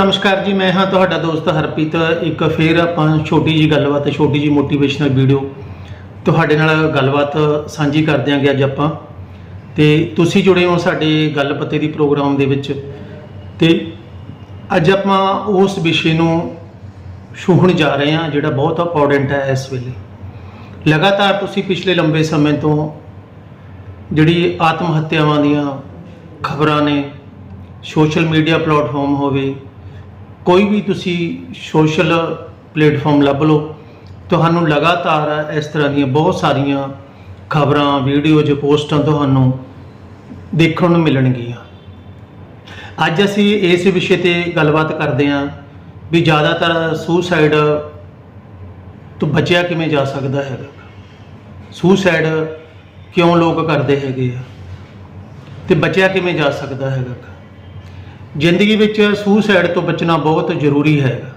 ਨਮਸਕਾਰ ਜੀ, ਮੈਂ ਹਾਂ ਤੁਹਾਡਾ ਦੋਸਤ ਹਰਪ੍ਰੀਤ। ਇੱਕ ਫੇਰ ਆਪਾਂ ਛੋਟੀ ਜੀ ਗੱਲਬਾਤ, ਛੋਟੀ ਜੀ ਮੋਟੀਵੇਸ਼ਨਲ ਵੀਡੀਓ ਤੁਹਾਡੇ ਨਾਲ ਗੱਲਬਾਤ ਸਾਂਝੀ ਕਰਦੇ ਆਂਗੇ ਅੱਜ ਆਪਾਂ। ਤੇ ਤੁਸੀਂ ਜੁੜੇ ਹੋ ਸਾਡੇ ਗੱਲ ਪੱਤੇ ਦੀ ਪ੍ਰੋਗਰਾਮ ਦੇ ਵਿੱਚ। ਤੇ ਅੱਜ ਆਪਾਂ ਉਸ ਵਿਸ਼ੇ ਨੂੰ ਛੂਹਣ ਜਾ ਰਹੇ ਹਾਂ, ਜਿਹੜਾ ਬਹੁਤ ਇੰਪੋਰਟੈਂਟ ਹੈ ਇਸ ਵੇਲੇ। ਲਗਾਤਾਰ ਤੁਸੀਂ ਪਿਛਲੇ ਲੰਬੇ ਸਮੇਂ ਤੋਂ ਜਿਹੜੀ ਆਤਮ ਹੱਤਿਆਵਾਂ ਦੀਆਂ ਖਬਰਾਂ ਨੇ, ਸੋਸ਼ਲ ਮੀਡੀਆ ਪਲੇਟਫਾਰਮ ਹੋਵੇ ਕੋਈ ਵੀ ਤੁਸੀਂ ਸੋਸ਼ਲ ਪਲੇਟਫਾਰਮ ਲੱਭ ਲਓ, ਤੁਹਾਨੂੰ ਲਗਾਤਾਰ ਇਸ ਤਰ੍ਹਾਂ ਦੀਆਂ ਬਹੁਤ ਸਾਰੀਆਂ ਖਬਰਾਂ ਵੀਡੀਓਜ਼ ਪੋਸਟਾਂ ਤੁਹਾਨੂੰ ਦੇਖਣ ਨੂੰ ਮਿਲਣਗੀਆਂ। ਅੱਜ ਅਸੀਂ ਇਸ ਵਿਸ਼ੇ ਤੇ ਗੱਲਬਾਤ ਕਰਦੇ ਹਾਂ ਵੀ ਜ਼ਿਆਦਾਤਰ ਸੁਸਾਈਡ ਤੋਂ ਬਚਿਆ ਕਿਵੇਂ ਜਾ ਸਕਦਾ ਹੈਗਾ। ਸੁਸਾਈਡ ਕਿਉਂ ਲੋਕ ਕਰਦੇ ਹੈਗੇ ਆ? ਤੇ ਬਚਿਆ ਕਿਵੇਂ ਜਾ ਸਕਦਾ ਹੈਗਾ? ਜ਼ਿੰਦਗੀ ਵਿੱਚ ਸੂਸਾਈਡ ਤੋਂ ਬਚਣਾ ਬਹੁਤ ਜ਼ਰੂਰੀ ਹੈ।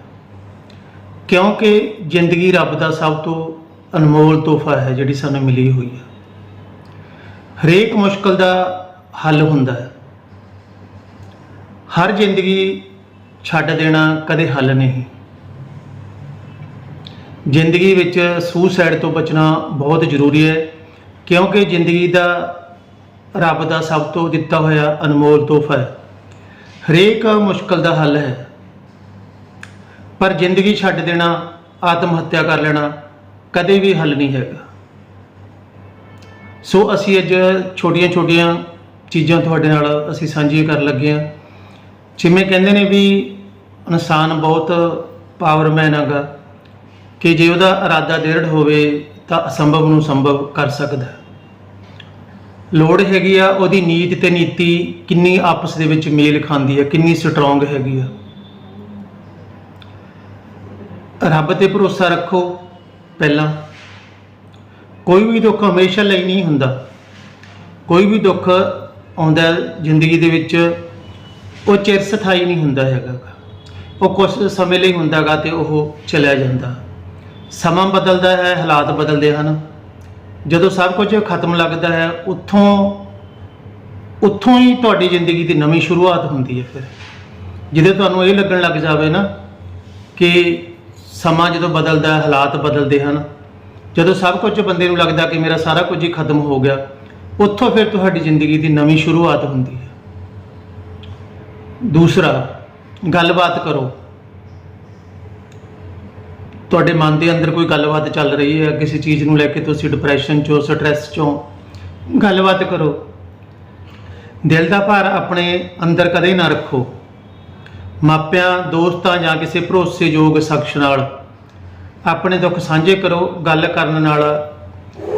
ਕਿਉਂਕਿ ਜ਼ਿੰਦਗੀ ਰੱਬ ਦਾ ਸਭ ਤੋਂ ਅਨਮੋਲ ਤੋਹਫਾ ਹੈ, ਜਿਹੜੀ ਸਾਨੂੰ ਮਿਲੀ ਹੋਈ ਹੈ। ਹਰੇਕ ਮੁਸ਼ਕਲ ਦਾ ਹੱਲ ਹੁੰਦਾ ਹੈ। ਹਰ ਜ਼ਿੰਦਗੀ ਛੱਡ ਦੇਣਾ ਕਦੇ ਹੱਲ ਨਹੀਂ। ਜ਼ਿੰਦਗੀ ਵਿੱਚ ਸੂਸਾਈਡ ਤੋਂ ਬਚਣਾ ਬਹੁਤ ਜ਼ਰੂਰੀ ਹੈ, ਕਿਉਂਕਿ ਜ਼ਿੰਦਗੀ ਦਾ ਰੱਬ ਦਾ ਸਭ ਤੋਂ ਦਿੱਤਾ ਹੋਇਆ ਅਨਮੋਲ ਤੋਹਫਾ ਹੈ। ਹਰੇਕ ਮੁਸ਼ਕਲ ਦਾ ਹੱਲ ਹੈ। ਪਰ ਜ਼ਿੰਦਗੀ ਛੱਡ ਦੇਣਾ, ਆਤਮ ਹੱਤਿਆ ਕਰ ਲੈਣਾ ਕਦੇ ਵੀ ਹੱਲ ਨਹੀਂ ਹੈਗਾ। ਸੋ ਅਸੀਂ ਅੱਜ ਛੋਟੀਆਂ-ਛੋਟੀਆਂ ਚੀਜ਼ਾਂ ਤੁਹਾਡੇ ਨਾਲ ਅਸੀਂ ਸਾਂਝੀਆਂ ਕਰਨ ਲੱਗੇ ਹਾਂ। ਜਿਵੇਂ ਕਹਿੰਦੇ ਨੇ ਵੀ ਇਨਸਾਨ ਬਹੁਤ ਪਾਵਰਮੈਨ ਹੈਗਾ। ਕਿ ਜੇ ਉਹਦਾ ਇਰਾਦਾ ਦ੍ਰਿੜ ਹੋਵੇ ਤਾਂ ਅਸੰਭਵ ਨੂੰ ਸੰਭਵ ਕਰ ਸਕਦਾ ਹੈ। ਲੋੜ ਹੈਗੀ ਆ, ਉਹਦੀ ਨੀਤ ਤੇ ਨੀਤੀ ਕਿੰਨੀ ਆਪਸ ਦੇ ਵਿੱਚ ਮੇਲ ਖਾਂਦੀ ਆ, ਕਿੰਨੀ ਸਟਰੋਂਗ ਹੈਗੀ ਆ। ਰੱਬ ਤੇ ਭਰੋਸਾ ਰੱਖੋ ਪਹਿਲਾਂ। ਕੋਈ ਵੀ ਦੁੱਖ ਹਮੇਸ਼ਾ ਲਈ ਨਹੀਂ ਹੁੰਦਾ। ਕੋਈ ਵੀ ਦੁੱਖ ਆਉਂਦਾ ਜ਼ਿੰਦਗੀ ਦੇ ਵਿੱਚ, ਉਹ ਚਿਰ ਸਥਾਈ ਨਹੀਂ ਹੁੰਦਾ ਹੈਗਾ। ਉਹ ਕੁਝ ਸਮੇਂ ਲਈ ਹੁੰਦਾਗਾ ਤੇ ਉਹ ਚਲਿਆ ਜਾਂਦਾ। ਸਮਾਂ ਬਦਲਦਾ ਹੈ, ਹਾਲਾਤ ਬਦਲਦੇ ਹਨ। ਜਦੋਂ ਸਭ ਕੁਝ ਖਤਮ ਲੱਗਦਾ ਹੈ, ਉੱਥੋਂ ਉੱਥੋਂ ਹੀ ਤੁਹਾਡੀ ਜ਼ਿੰਦਗੀ ਦੀ ਨਵੀਂ ਸ਼ੁਰੂਆਤ ਹੁੰਦੀ ਹੈ ਫਿਰ। ਜਿਹਦੇ ਤੁਹਾਨੂੰ ਇਹ ਲੱਗਣ ਲੱਗ ਜਾਵੇ ਨਾ ਕਿ ਸਮਾਂ ਜਦੋਂ ਬਦਲਦਾ ਹਾਲਾਤ ਬਦਲਦੇ ਹਨ, ਜਦੋਂ ਸਭ ਕੁਝ ਬੰਦੇ ਨੂੰ ਲੱਗਦਾ ਕਿ ਮੇਰਾ ਸਾਰਾ ਕੁਝ ਹੀ ਖਤਮ ਹੋ ਗਿਆ, ਉੱਥੋਂ ਫਿਰ ਤੁਹਾਡੀ ਜ਼ਿੰਦਗੀ ਦੀ ਨਵੀਂ ਸ਼ੁਰੂਆਤ ਹੁੰਦੀ ਹੈ। ਦੂਸਰਾ, ਗੱਲਬਾਤ ਕਰੋ। ਤੁਹਾਡੇ ਮਨ ਦੇ ਅੰਦਰ ਕੋਈ ਗੱਲਬਾਤ ਚੱਲ ਰਹੀ ਹੈ? ਕਿਸੇ ਚੀਜ਼ ਨੂੰ ਲੈ ਕੇ ਤੁਸੀਂ ਡਿਪਰੈਸ਼ਨ ਚੋਂ ਸਟ੍ਰੈਸ ਚੋਂ? ਗੱਲਬਾਤ ਕਰੋ। ਦਿਲ ਦਾ ਭਾਰ ਆਪਣੇ ਅੰਦਰ ਕਦੇ ਨਾ ਰੱਖੋ। ਮਾਪਿਆਂ, ਦੋਸਤਾਂ ਜਾਂ ਕਿਸੇ ਭਰੋਸੇਯੋਗ ਸ਼ਖਸ ਨਾਲ। ਆਪਣੇ ਦੁੱਖ ਸਾਂਝੇ ਕਰੋ, ਗੱਲ ਕਰਨ ਨਾਲ।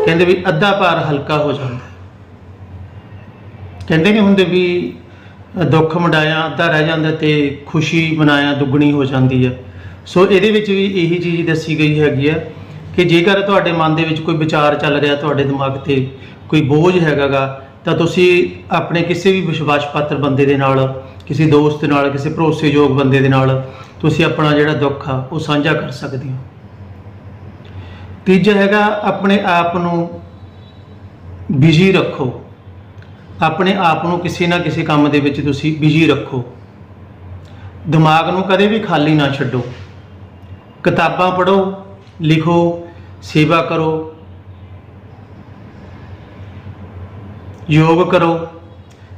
ਕਹਿੰਦੇ ਵੀ ਅੱਧਾ ਭਾਰ ਹਲਕਾ ਹੋ ਜਾਂਦਾ। ਕਹਿੰਦੇ ਨਹੀਂ ਹੁੰਦੇ ਵੀ ਦੁੱਖ ਮਡਾਇਆ, ਅੱਧਾ ਰਹਿ ਜਾਂਦਾ ਤੇ ਖੁਸ਼ੀ ਮਨਾਇਆ ਦੁੱਗਣੀ ਹੋ ਜਾਂਦੀ ਹੈ। ਸੋ ਇਹਦੇ ਵਿੱਚ ਵੀ ਇਹੀ ਚੀਜ਼ ਦੱਸੀ ਗਈ ਹੈਗੀ ਆ ਕਿ ਜੇਕਰ ਤੁਹਾਡੇ ਮਨ ਦੇ ਵਿੱਚ ਕੋਈ ਵਿਚਾਰ ਚੱਲ ਰਿਹਾ, ਤੁਹਾਡੇ ਦਿਮਾਗ ਤੇ ਕੋਈ ਬੋਝ ਹੈਗਾਗਾ, ਤਾਂ ਤੁਸੀਂ ਆਪਣੇ ਕਿਸੇ ਵੀ ਵਿਸ਼ਵਾਸ ਪਾਤਰ ਬੰਦੇ ਦੇ ਨਾਲ, ਕਿਸੇ ਦੋਸਤ ਨਾਲ, ਕਿਸੇ ਭਰੋਸੇਯੋਗ ਬੰਦੇ ਦੇ ਨਾਲ ਤੁਸੀਂ ਆਪਣਾ ਜਿਹੜਾ ਦੁੱਖ ਆ, ਉਹ ਸਾਂਝਾ ਕਰ ਸਕਦੇ ਹੋ। ਤੀਜਾ ਹੈਗਾ, ਆਪਣੇ ਆਪ ਨੂੰ ਬਿਜ਼ੀ ਰੱਖੋ। ਆਪਣੇ ਆਪ ਨੂੰ ਕਿਸੇ ਨਾ ਕਿਸੇ ਕੰਮ ਦੇ ਵਿੱਚ ਤੁਸੀਂ ਬਿਜ਼ੀ ਰੱਖੋ। ਦਿਮਾਗ ਨੂੰ ਕਦੇ ਵੀ ਖਾਲੀ ਨਾ ਛੱਡੋ। ਕਿਤਾਬਾਂ ਪੜ੍ਹੋ, ਲਿਖੋ, ਸੇਵਾ ਕਰੋ। ਯੋਗ ਕਰੋ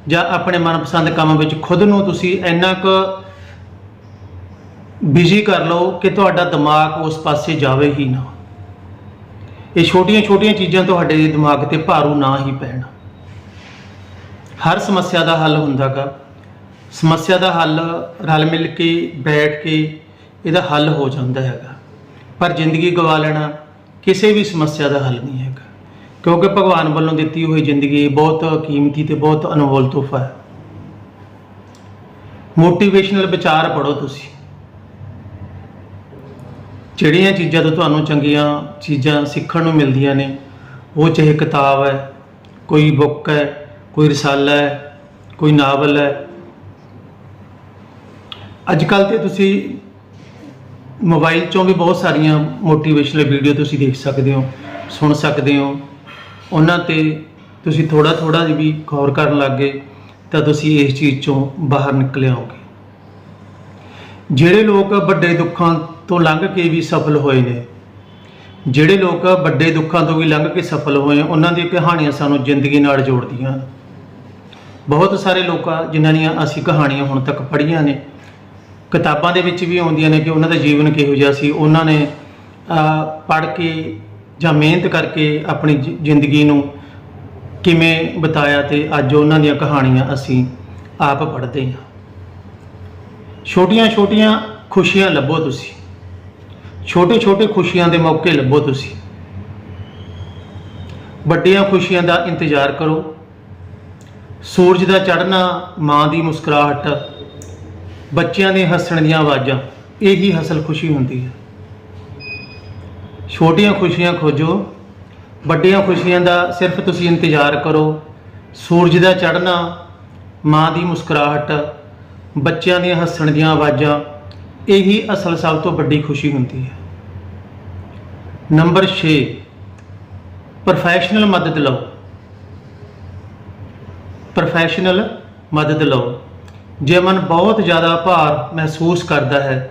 ਜਾਂ ਆਪਣੇ ਮਨਪਸੰਦ ਕੰਮ ਵਿੱਚ ਖੁਦ ਨੂੰ ਤੁਸੀਂ ਇੰਨਾ ਕੁ ਬਿਜ਼ੀ ਕਰ ਲਓ ਕਿ ਤੁਹਾਡਾ ਦਿਮਾਗ ਉਸ ਪਾਸੇ ਜਾਵੇ ਹੀ ਨਾ। ਇਹ ਛੋਟੀਆਂ-ਛੋਟੀਆਂ ਚੀਜ਼ਾਂ ਤੁਹਾਡੇ ਦਿਮਾਗ ਤੇ ਭਾਰੂ ਨਾ ਹੀ ਪੈਣ। ਹਰ ਸਮੱਸਿਆ ਦਾ ਹੱਲ ਹੁੰਦਾਗਾ ਸਮੱਸਿਆ ਦਾ ਹੱਲ ਰਲ ਮਿਲ ਕੇ, ਬੈਠ ਕੇ ਇਹਦਾ ਹੱਲ ਹੋ ਜਾਂਦਾ ਹੈਗਾ। ਪਰ ਜ਼ਿੰਦਗੀ ਗਵਾ ਲੈਣਾ ਕਿਸੇ ਵੀ ਸਮੱਸਿਆ ਦਾ ਹੱਲ ਨਹੀਂ ਹੈਗਾ। ਕਿਉਂਕਿ ਭਗਵਾਨ ਵੱਲੋਂ ਦਿੱਤੀ ਹੋਈ ਜ਼ਿੰਦਗੀ ਬਹੁਤ ਕੀਮਤੀ ਤੇ ਬਹੁਤ ਅਨਮੋਲ ਤੋਹਫਾ ਹੈ। ਮੋਟੀਵੇਸ਼ਨਲ ਵਿਚਾਰ ਪੜੋ ਤੁਸੀਂ। ਜਿਹੜੀਆਂ ਚੀਜ਼ਾਂ ਤੋਂ ਤੁਹਾਨੂੰ ਚੰਗੀਆਂ ਚੀਜ਼ਾਂ ਸਿੱਖਣ ਨੂੰ ਮਿਲਦੀਆਂ ਨੇ, ਉਹ ਚਾਹੇ ਕਿਤਾਬ ਹੈ, ਕੋਈ ਬੁੱਕ ਹੈ, ਕੋਈ ਰਸਾਲਾ ਹੈ, ਕੋਈ ਨਾਵਲ ਹੈ। ਅੱਜ ਕੱਲ ਤੇ ਤੁਸੀਂ ਮੋਬਾਈਲ ਚੋਂ ਵੀ ਬਹੁਤ ਸਾਰੀਆਂ ਮੋਟੀਵੇਸ਼ਨਲ ਵੀਡੀਓ ਤੁਸੀਂ ਦੇਖ ਸਕਦੇ ਹੋ, ਸੁਣ ਸਕਦੇ ਹੋ। ਉਹਨਾਂ ਤੇ ਤੁਸੀਂ ਥੋੜਾ ਥੋੜਾ ਜਿਹਾ ਵੀ ਗੌਰ ਕਰਨ ਲੱਗੇ ਤਾਂ ਤੁਸੀਂ ਇਸ ਚੀਜ਼ ਚੋਂ ਬਾਹਰ ਨਿਕਲ ਆਓਗੇ। ਜਿਹੜੇ ਲੋਕ ਵੱਡੇ ਦੁੱਖਾਂ ਤੋਂ ਲੰਘ ਕੇ ਵੀ ਸਫਲ ਹੋਏ ਨੇ, ਜਿਹੜੇ ਲੋਕ ਵੱਡੇ ਦੁੱਖਾਂ ਤੋਂ ਵੀ ਲੰਘ ਕੇ ਸਫਲ ਹੋਏ, ਉਹਨਾਂ ਦੀਆਂ ਕਹਾਣੀਆਂ ਸਾਨੂੰ ਜ਼ਿੰਦਗੀ ਨਾਲ ਜੋੜਦੀਆਂ। ਹਨ ਬਹੁਤ ਸਾਰੇ ਲੋਕਾਂ, ਜਿਨ੍ਹਾਂ ਦੀਆਂ ਅਸੀਂ ਕਹਾਣੀਆਂ ਹੁਣ ਤੱਕ ਪੜ੍ਹੀਆਂ ਨੇ ਕਿਤਾਬਾਂ ਦੇ ਵਿੱਚ ਵੀ ਆਉਂਦੀਆਂ ਨੇ ਕਿ ਉਹਨਾਂ ਦਾ ਜੀਵਨ ਕਿਹੋ ਜਿਹਾ ਸੀ। ਉਹਨਾਂ ਨੇ ਪੜ੍ਹ ਕੇ ਜਾਂ ਮਿਹਨਤ ਕਰਕੇ ਆਪਣੀ ਜ਼ਿੰਦਗੀ ਨੂੰ ਕਿਵੇਂ ਬਤਾਇਆ ਤੇ ਅੱਜ ਉਹਨਾਂ ਦੀਆਂ ਕਹਾਣੀਆਂ ਅਸੀਂ ਆਪ ਪੜ੍ਹਦੇ ਹਾਂ। ਛੋਟੀਆਂ-ਛੋਟੀਆਂ ਖੁਸ਼ੀਆਂ ਲੱਭੋ ਤੁਸੀਂ। ਛੋਟੇ-ਛੋਟੇ ਖੁਸ਼ੀਆਂ ਦੇ ਮੌਕੇ ਲੱਭੋ ਤੁਸੀਂ। ਵੱਡੀਆਂ ਖੁਸ਼ੀਆਂ ਦਾ ਇੰਤਜ਼ਾਰ ਕਰੋ। ਸੂਰਜ ਦਾ ਚੜ੍ਹਨਾ, ਮਾਂ ਦੀ ਮੁਸਕਰਾਹਟ ਬੱਚਿਆਂ ਦੇ ਹੱਸਣ ਦੀਆਂ ਆਵਾਜ਼ਾਂ, ਇਹੀ ਅਸਲ ਖੁਸ਼ੀ ਹੁੰਦੀ ਹੈ। ਛੋਟੀਆਂ ਖੁਸ਼ੀਆਂ ਖੋਜੋ, ਵੱਡੀਆਂ ਖੁਸ਼ੀਆਂ ਦਾ ਸਿਰਫ ਤੁਸੀਂ ਇੰਤਜ਼ਾਰ ਕਰੋ। ਸੂਰਜ ਦਾ ਚੜ੍ਹਨਾ, ਮਾਂ ਦੀ ਮੁਸਕਰਾਹਟ, ਬੱਚਿਆਂ ਦੀਆਂ ਹੱਸਣ ਦੀਆਂ ਆਵਾਜ਼ਾਂ, ਇਹੀ ਅਸਲ ਸਭ ਤੋਂ ਵੱਡੀ ਖੁਸ਼ੀ ਹੁੰਦੀ ਹੈ। ਨੰਬਰ 6 ਪ੍ਰੋਫੈਸ਼ਨਲ ਮਦਦ ਲਓ। ਪ੍ਰੋਫੈਸ਼ਨਲ ਮਦਦ ਲਓ। ਜੇ ਮਨ ਬਹੁਤ ਜ਼ਿਆਦਾ ਭਾਰ ਮਹਿਸੂਸ ਕਰਦਾ ਹੈ,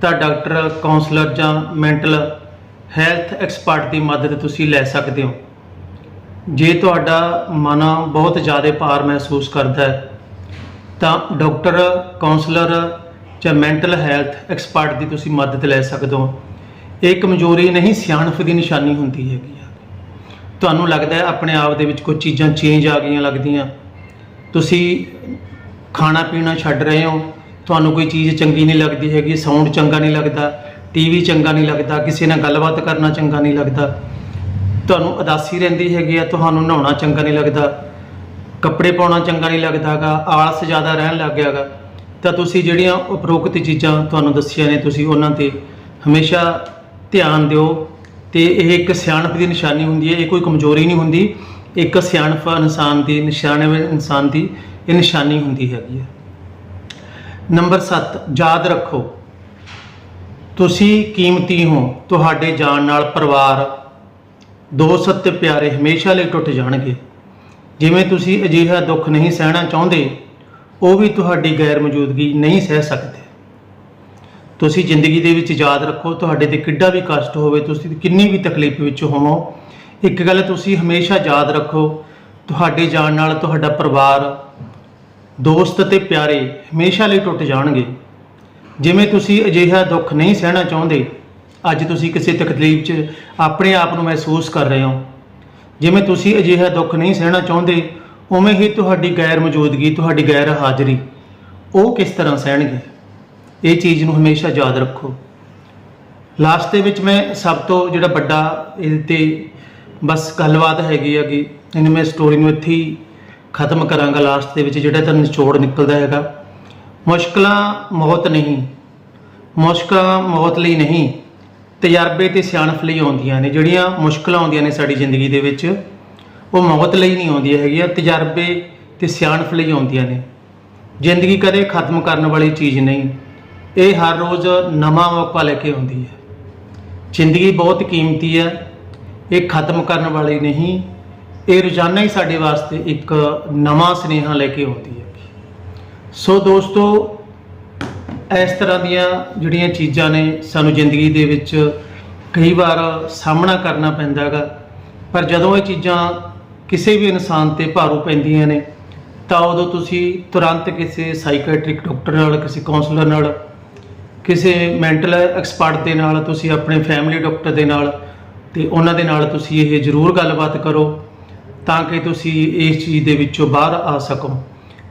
ਤਾਂ ਡਾਕਟਰ ਕਾਉਂਸਲਰ ਜਾਂ ਮੈਂਟਲ ਹੈਲਥ ਐਕਸਪਰਟ ਦੀ ਮਦਦ ਤੁਸੀਂ ਲੈ ਸਕਦੇ ਹੋ। ਜੇ ਤੁਹਾਡਾ ਮਨ ਬਹੁਤ ਜ਼ਿਆਦਾ ਭਾਰ ਮਹਿਸੂਸ ਕਰਦਾ ਹੈ, ਤਾਂ ਡਾਕਟਰ ਕਾਉਂਸਲਰ ਜਾਂ ਮੈਂਟਲ ਹੈਲਥ ਐਕਸਪਰਟ ਦੀ ਤੁਸੀਂ ਮਦਦ ਲੈ ਸਕਦੇ ਹੋ। ਇਹ ਕਮਜ਼ੋਰੀ ਨਹੀਂ ਸਿਆਣਪ ਦੀ ਨਿਸ਼ਾਨੀ ਹੁੰਦੀ ਹੈਗੀ ਆ। ਤੁਹਾਨੂੰ ਲੱਗਦਾ ਹੈ ਆਪਣੇ ਆਪ ਦੇ ਵਿੱਚ ਕੁਝ ਚੀਜ਼ਾਂ ਚੇਂਜ ਆ ਗਈਆਂ ਲੱਗਦੀਆਂ। ਤੁਸੀਂ ਖਾਣਾ ਪੀਣਾ ਛੱਡ ਰਹੇ ਹੋ, ਤੁਹਾਨੂੰ ਕੋਈ ਚੀਜ਼ ਚੰਗੀ ਨਹੀਂ ਲੱਗਦੀ ਹੈਗੀ ਸਾਊਂਡ ਚੰਗਾ ਨਹੀਂ ਲੱਗਦਾ ਟੀਵੀ ਚੰਗਾ ਨਹੀਂ ਲੱਗਦਾ, ਕਿਸੇ ਨਾਲ ਗੱਲਬਾਤ ਕਰਨਾ ਚੰਗਾ ਨਹੀਂ ਲੱਗਦਾ। ਤੁਹਾਨੂੰ ਉਦਾਸੀ ਰਹਿੰਦੀ ਹੈਗੀ ਆ, ਤੁਹਾਨੂੰ ਨਹਾਉਣਾ ਚੰਗਾ ਨਹੀਂ ਲੱਗਦਾ, ਕੱਪੜੇ ਪਾਉਣਾ ਚੰਗਾ ਨਹੀਂ ਲੱਗਦਾਗਾ ਆਲਸ ਜ਼ਿਆਦਾ ਰਹਿਣ ਲੱਗ ਗਿਆਗਾ ਤਾਂ ਤੁਸੀਂ ਜਿਹੜੀਆਂ ਉਪਰੋਕਤ ਚੀਜ਼ਾਂ ਤੁਹਾਨੂੰ ਦੱਸੀਆਂ ਨੇ, ਤੁਸੀਂ ਉਹਨਾਂ ਤੇ ਹਮੇਸ਼ਾ ਧਿਆਨ ਦਿਓ। ਤੇ ਇਹ ਇੱਕ ਸਿਆਣਪ ਦੀ ਨਿਸ਼ਾਨੀ ਹੁੰਦੀ ਹੈ, ਇਹ ਕੋਈ ਕਮਜ਼ੋਰੀ ਨਹੀਂ ਹੁੰਦੀ। ਇੱਕ ਸਿਆਣਪ ਇਨਸਾਨ ਦੀ ਨਿਸ਼ਾਨੇ ਇਨਸਾਨ ਦੀ ਇਹ ਨਿਸ਼ਾਨੀ ਹੁੰਦੀ ਹੈਗੀ ਹੈ। ਨੰਬਰ 7 ਯਾਦ ਰੱਖੋ, ਤੁਸੀਂ ਕੀਮਤੀ ਹੋ, ਤੁਹਾਡੇ ਜਾਣ ਨਾਲ ਪਰਿਵਾਰ, ਦੋਸਤ ਤੇ ਪਿਆਰੇ ਹਮੇਸ਼ਾ ਲਈ ਟੁੱਟ ਜਾਣਗੇ। ਜਿਵੇਂ ਤੁਸੀਂ ਅਜਿਹਾ ਦੁੱਖ ਨਹੀਂ ਸਹਿਣਾ ਚਾਹੁੰਦੇ, ਉਹ ਵੀ ਤੁਹਾਡੀ ਗੈਰ ਮੌਜੂਦਗੀ ਨਹੀਂ ਸਹਿ ਸਕਦੇ। ਤੁਸੀਂ ਜ਼ਿੰਦਗੀ ਦੇ ਵਿੱਚ ਯਾਦ ਰੱਖੋ, ਤੁਹਾਡੇ ਤੇ ਕਿੱਡਾ ਵੀ ਕਸ਼ਟ ਹੋਵੇ, ਤੁਸੀਂ ਕਿੰਨੀ ਵੀ ਤਕਲੀਫ ਵਿੱਚ ਹੋਵੋ, ਇੱਕ ਗੱਲ ਤੁਸੀਂ ਹਮੇਸ਼ਾ ਯਾਦ ਰੱਖੋ, ਤੁਹਾਡੇ ਜਾਣ ਨਾਲ ਤੁਹਾਡਾ ਪਰਿਵਾਰ ਦੋਸਤ ਅਤੇ ਪਿਆਰੇ ਹਮੇਸ਼ਾ ਲਈ ਟੁੱਟ ਜਾਣਗੇ। ਜਿਵੇਂ ਤੁਸੀਂ ਅਜਿਹਾ ਦੁੱਖ ਨਹੀਂ ਸਹਿਣਾ ਚਾਹੁੰਦੇ, ਅੱਜ ਤੁਸੀਂ ਕਿਸੇ ਤਕਲੀਫ 'ਚ ਆਪਣੇ ਆਪ ਨੂੰ ਮਹਿਸੂਸ ਕਰ ਰਹੇ ਹੋ। ਜਿਵੇਂ ਤੁਸੀਂ ਅਜਿਹਾ ਦੁੱਖ ਨਹੀਂ ਸਹਿਣਾ ਚਾਹੁੰਦੇ, ਉਵੇਂ ਹੀ ਤੁਹਾਡੀ ਗੈਰ ਮੌਜੂਦਗੀ ਤੁਹਾਡੀ ਗੈਰ ਹਾਜ਼ਰੀ ਉਹ ਕਿਸ ਤਰ੍ਹਾਂ ਸਹਿਣਗੇ? ਇਹ ਚੀਜ਼ ਨੂੰ ਹਮੇਸ਼ਾ ਯਾਦ ਰੱਖੋ। ਲਾਸਟ ਦੇ ਵਿੱਚ ਮੈਂ ਸਭ ਤੋਂ ਜਿਹੜਾ ਵੱਡਾ ਇਹਦੇ ਤੇ ਬਸ ਗੱਲਬਾਤ ਹੈਗੀ ਹੈਗੀ ਇਹਨੂੰ ਮੈਂ ਸਟੋਰੀ ਨੂੰ ਇੱਥੇ ਹੀ ਖਤਮ ਕਰਾਂਗਾ ਲਾਸਟ ਦੇ ਵਿੱਚ ਜਿਹੜਾ ਤਾਂ ਨਿਚੋੜ ਨਿਕਲਦਾ ਹੈਗਾ। ਮੁਸ਼ਕਲਾਂ ਮੌਤ ਨਹੀਂ, ਮੁਸ਼ਕਲਾਂ ਮੌਤ ਲਈ ਨਹੀਂ, ਤਜਰਬੇ ਤੇ ਸਿਆਣਪ ਲਈ ਆਉਂਦੀਆਂ ਨੇ, ਜਿਹੜੀਆਂ ਮੁਸ਼ਕਲਾਂ ਆਉਂਦੀਆਂ ਨੇ ਸਾਡੀ ਜ਼ਿੰਦਗੀ ਦੇ ਵਿੱਚ, ਉਹ ਮੌਤ ਲਈ ਨਹੀਂ ਆਉਂਦੀਆਂ ਹੈਗੀਆਂ, ਤਜਰਬੇ ਤੇ ਸਿਆਣਪ ਲਈ ਆਉਂਦੀਆਂ ਨੇ। ਜ਼ਿੰਦਗੀ ਕਦੇ ਖਤਮ ਕਰਨ ਵਾਲੀ ਚੀਜ਼ ਨਹੀਂ, ਇਹ ਹਰ ਰੋਜ਼ ਨਵਾਂ ਮੌਕਾ ਲੈ ਕੇ ਆਉਂਦੀ ਹੈ। ਜ਼ਿੰਦਗੀ ਬਹੁਤ ਕੀਮਤੀ ਹੈ, ਇਹ ਖਤਮ ਕਰਨ ਵਾਲੀ ਨਹੀਂ ਇਹ ਰੋਜ਼ਾਨਾ ਹੀ ਸਾਡੇ ਵਾਸਤੇ ਇੱਕ ਨਵਾਂ ਸੁਨੇਹਾ ਲੈ ਕੇ ਆਉਂਦੀ ਹੈ। ਸੋ ਦੋਸਤੋ, ਇਸ ਤਰ੍ਹਾਂ ਦੀਆਂ ਜਿਹੜੀਆਂ ਚੀਜ਼ਾਂ ਨੇ ਸਾਨੂੰ ਜ਼ਿੰਦਗੀ ਦੇ ਵਿੱਚ ਕਈ ਵਾਰ ਸਾਹਮਣਾ ਕਰਨਾ ਪੈਂਦਾ ਹੈਗਾ, ਪਰ ਜਦੋਂ ਇਹ ਚੀਜ਼ਾਂ ਕਿਸੇ ਵੀ ਇਨਸਾਨ ਤੇ ਭਾਰੂ ਪੈਂਦੀਆਂ ਨੇ, ਤਾਂ ਉਦੋਂ ਤੁਸੀਂ ਤੁਰੰਤ ਕਿਸੇ ਸਾਈਕੈਟ੍ਰਿਕ ਡਾਕਟਰ ਨਾਲ, ਕਿਸੇ ਕਾਉਂਸਲਰ ਨਾਲ, ਕਿਸੇ ਮੈਂਟਲ ਐਕਸਪਰਟ ਦੇ ਨਾਲ, ਤੁਸੀਂ ਆਪਣੇ ਫੈਮਿਲੀ ਡਾਕਟਰ ਦੇ ਨਾਲ ਤੇ ਉਹਨਾਂ ਦੇ ਨਾਲ ਤੁਸੀਂ ਇਹ ਜ਼ਰੂਰ ਗੱਲਬਾਤ ਕਰੋ। ਤਾਂ ਕਿ ਤੁਸੀਂ ਇਸ ਚੀਜ਼ ਦੇ ਵਿੱਚੋਂ ਬਾਹਰ ਆ ਸਕੋ।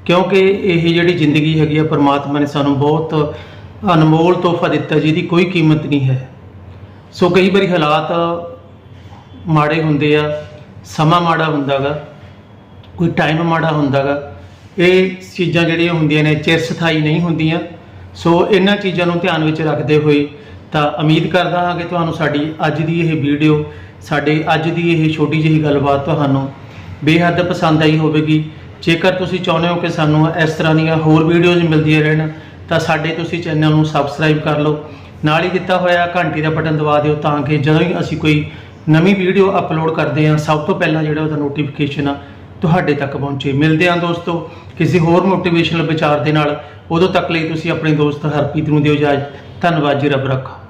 ਕਿਉਂਕਿ ਇਹ ਜਿਹੜੀ ਜ਼ਿੰਦਗੀ ਹੈਗੀ ਆ, ਪਰਮਾਤਮਾ ਨੇ ਸਾਨੂੰ ਬਹੁਤ ਅਨਮੋਲ ਤੋਹਫਾ ਦਿੱਤਾ, ਜਿਹਦੀ ਕੋਈ ਕੀਮਤ ਨਹੀਂ ਹੈ। ਸੋ ਕਈ ਵਾਰੀ ਹਾਲਾਤ ਮਾੜੇ ਹੁੰਦੇ ਆ, ਸਮਾਂ ਮਾੜਾ ਹੁੰਦਾਗਾ ਕੋਈ ਟਾਈਮ ਮਾੜਾ ਹੁੰਦਾਗਾ ਇਹ ਚੀਜ਼ਾਂ ਜਿਹੜੀਆਂ ਹੁੰਦੀਆਂ ਨੇ, ਚਿਰ ਸਥਾਈ ਨਹੀਂ ਹੁੰਦੀਆਂ। ਸੋ ਇਹਨਾਂ ਚੀਜ਼ਾਂ ਨੂੰ ਧਿਆਨ ਵਿੱਚ ਰੱਖਦੇ ਹੋਏ ਤਾਂ ਉਮੀਦ ਕਰਦਾ ਹਾਂ ਕਿ ਤੁਹਾਨੂੰ ਸਾਡੀ ਅੱਜ ਦੀ ਇਹ ਵੀਡੀਓ, ਸਾਡੇ ਅੱਜ ਦੀ ਇਹ ਛੋਟੀ ਜਿਹੀ ਗੱਲਬਾਤ ਤੁਹਾਨੂੰ ਬੇਹੱਦ ਪਸੰਦ ਆਈ ਹੋਵੇਗੀ। ਜੇਕਰ ਤੁਸੀਂ ਚਾਹੁੰਦੇ ਹੋ ਕਿ ਸਾਨੂੰ ਇਸ ਤਰ੍ਹਾਂ ਦੀਆਂ ਹੋਰ ਵੀਡੀਓਜ਼ ਮਿਲਦੀਆਂ ਰਹਿਣ, ਤਾਂ ਸਾਡੇ ਤੁਸੀਂ ਚੈਨਲ ਨੂੰ ਸਬਸਕ੍ਰਾਈਬ ਕਰ ਲਓ। ਨਾਲ ਹੀ ਦਿੱਤਾ ਹੋਇਆ ਘੰਟੀ ਦਾ ਬਟਨ ਦਬਾ ਦਿਓ ਤਾਂ ਕਿ ਜਦੋਂ ਹੀ ਅਸੀਂ ਕੋਈ ਨਵੀਂ ਵੀਡੀਓ ਅਪਲੋਡ ਕਰਦੇ ਹਾਂ, ਸਭ ਤੋਂ ਪਹਿਲਾਂ ਜਿਹੜਾ ਉਹਦਾ ਨੋਟੀਫਿਕੇਸ਼ਨ ਆ, ਤੁਹਾਡੇ ਤੱਕ ਪਹੁੰਚੇ। ਮਿਲਦੇ ਹਾਂ ਦੋਸਤੋ ਕਿਸੇ ਹੋਰ ਮੋਟੀਵੇਸ਼ਨਲ ਵਿਚਾਰ ਦੇ ਨਾਲ। ਉਦੋਂ ਤੱਕ ਲਈ ਤੁਸੀਂ ਆਪਣੇ ਦੋਸਤ ਹਰਪ੍ਰੀਤ ਨੂੰ ਦਿਓ ਇਜਾਜ਼ਤ। ਧੰਨਵਾਦ ਜੀ, ਰੱਬ ਰੱਖਾ।